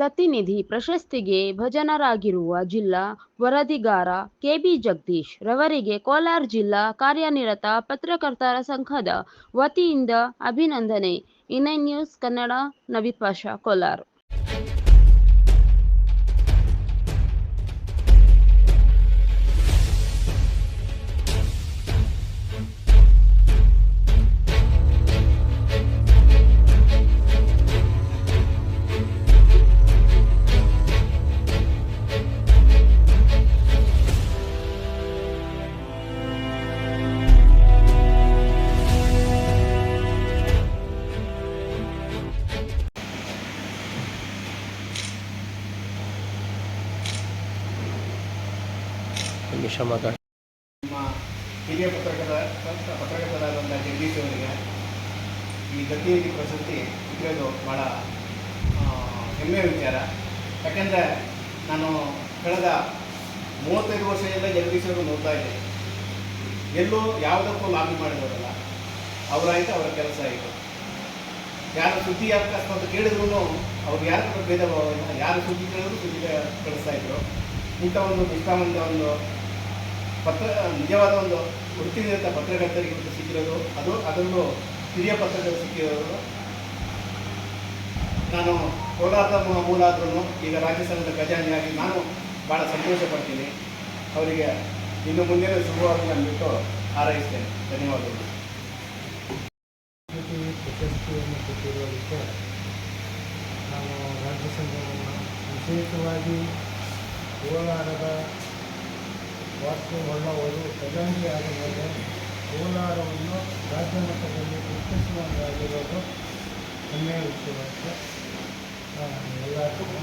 ದತ್ತಿನಿಧಿ ಪ್ರಶಸ್ತಿಗೆ ಭಜನರಾಗಿರುವ ಜಿಲ್ಲಾ ವರದಿಗಾರ ಕೆಬಿ ಜಗದೀಶ್ ರವರಿಗೆ ಕೋಲಾರ ಜಿಲ್ಲಾ ಕಾರ್ಯನಿರತ ಪತ್ರಕರ್ತರ ಸಂಘದ ವತಿಯಿಂದ ಅಭಿನಂದನೆ. ಇನೈ ನ್ಯೂಸ್ ಕನ್ನಡ ನವಿಪಾಷ ಪಾಷಾ ಕೋಲಾರ. ನಿಮಿಷ ಮಾತಾಡಿ ನಮ್ಮ ಹಿರಿಯ ಪತ್ರಕರ್ತ ಪತ್ರಕರ್ತರಾದಂಥ ಜಗದೀಶ್ ಅವರಿಗೆ ಈ ಗತಿಯಲ್ಲಿ ಪ್ರಶಸ್ತಿ ಸಿಕ್ಕಿರೋದು ಭಾಳ ಹೆಮ್ಮೆಯ ವಿಚಾರ. ಯಾಕೆಂದರೆ ನಾನು ಕಳೆದ ಮೂವತ್ತೈದು ವರ್ಷದಿಂದ ಜಗದೀಶ್ ಅವರು ನೋಡ್ತಾ ಇದ್ದೆ ಎಲ್ಲೂ ಯಾವುದಕ್ಕೂ ಲಾಬಿ ಮಾಡಿದವರಲ್ಲ. ಅವರಾಯಿತು ಅವರ ಕೆಲಸ ಆಯಿತು. ಯಾರು ಸುದ್ದಿ ಅಕಸ್ಮಾತ್ ಕೇಳಿದ್ರು ಅವ್ರು ಯಾರ ಭೇದ ಭಾವ ಭಾವನ ಯಾರು ಸುದ್ದಿ ಕೇಳಿದ್ರು ಸುದ್ದಿ ಕಳಿಸ್ತಾ ಇದ್ರು. ಇಂಥ ಒಂದು ನಿಷ್ಠಾವಂತ ಒಂದು ಪತ್ರ, ನಿಜವಾದ ಒಂದು ವೃತ್ತಿನಿರತ ಪತ್ರಕರ್ತರಿಗೆ ಇವತ್ತು ಸಿಕ್ಕಿರೋದು. ಅದು ಅದರಲ್ಲೂ ಹಿರಿಯ ಪತ್ರಕರ್ತರು ಸಿಕ್ಕಿರೋದು. ನಾನು ಕೋಲಾರದ ಮೂಲ ಆದ್ರೂ ಈಗ ರಾಜ್ಯ ಸಂಘದ ಖಜಾನೆಯಾಗಿ ನಾನು ಭಾಳ ಸಂತೋಷ ಪಡ್ತೀನಿ. ಅವರಿಗೆ ಇನ್ನು ಮುಂದಿನ ಶುಭವಾಗಿ ಅಂದ್ಬಿಟ್ಟು ಹಾರೈಸ್ತೇನೆ. ಧನ್ಯವಾದಗಳು. ಪ್ರಶಸ್ತಿಯನ್ನು ಕೊಟ್ಟಿರೋದಕ್ಕೆ ನಾನು ರಾಜ್ಯ ಸಂಘವನ್ನು ವಿಶೇಷವಾಗಿ ಕೋಲಾರದ ವಾಸ್ತು ಹೊಳ್ಳವರು ಖಜಾಂಚಿಯಾದ ಮೇಲೆ ಕೋಲಾರವನ್ನು ರಾಜ್ಯ ಮಟ್ಟದಲ್ಲಿ ಗುರುತಿಸುವಂತಾಗಿರೋದು ಹೆಮ್ಮೆಯ ವಿಷಯವಾಗಿದೆ. ಎಲ್ಲರಿಗೂ